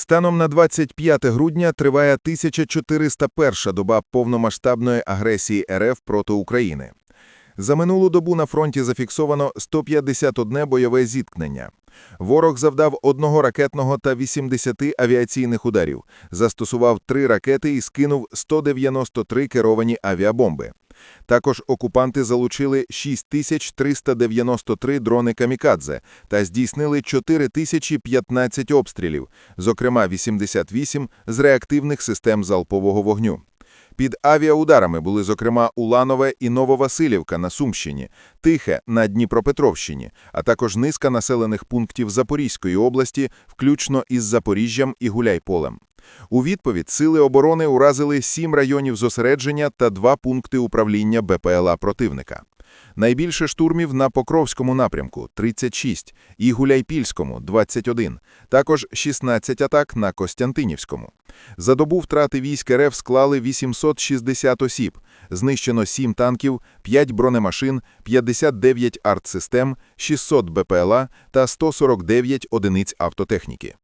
Станом на 25 грудня триває 1401 доба повномасштабної агресії РФ проти України. За минулу добу на фронті зафіксовано 151 бойове зіткнення. Ворог завдав одного ракетного та 80 авіаційних ударів, застосував три ракети і скинув 193 керовані авіабомби. Також окупанти залучили 6393 дрони «Камікадзе» та здійснили 4015 обстрілів, зокрема 88 з реактивних систем залпового вогню. Під авіаударами були, зокрема, Уланове і Нововасилівка на Сумщині, Тихе на Дніпропетровщині, а також низка населених пунктів Запорізької області, включно із Запоріжжям і Гуляйполем. У відповідь Сили оборони уразили сім районів зосередження та два пункти управління БПЛА противника. Найбільше штурмів на Покровському напрямку – 36, і Гуляйпільському – 21, також 16 атак на Костянтинівському. За добу втрати військ РФ склали 860 осіб, знищено 7 танків, 5 бронемашин, 59 артсистем, 600 БПЛА та 149 одиниць автотехніки.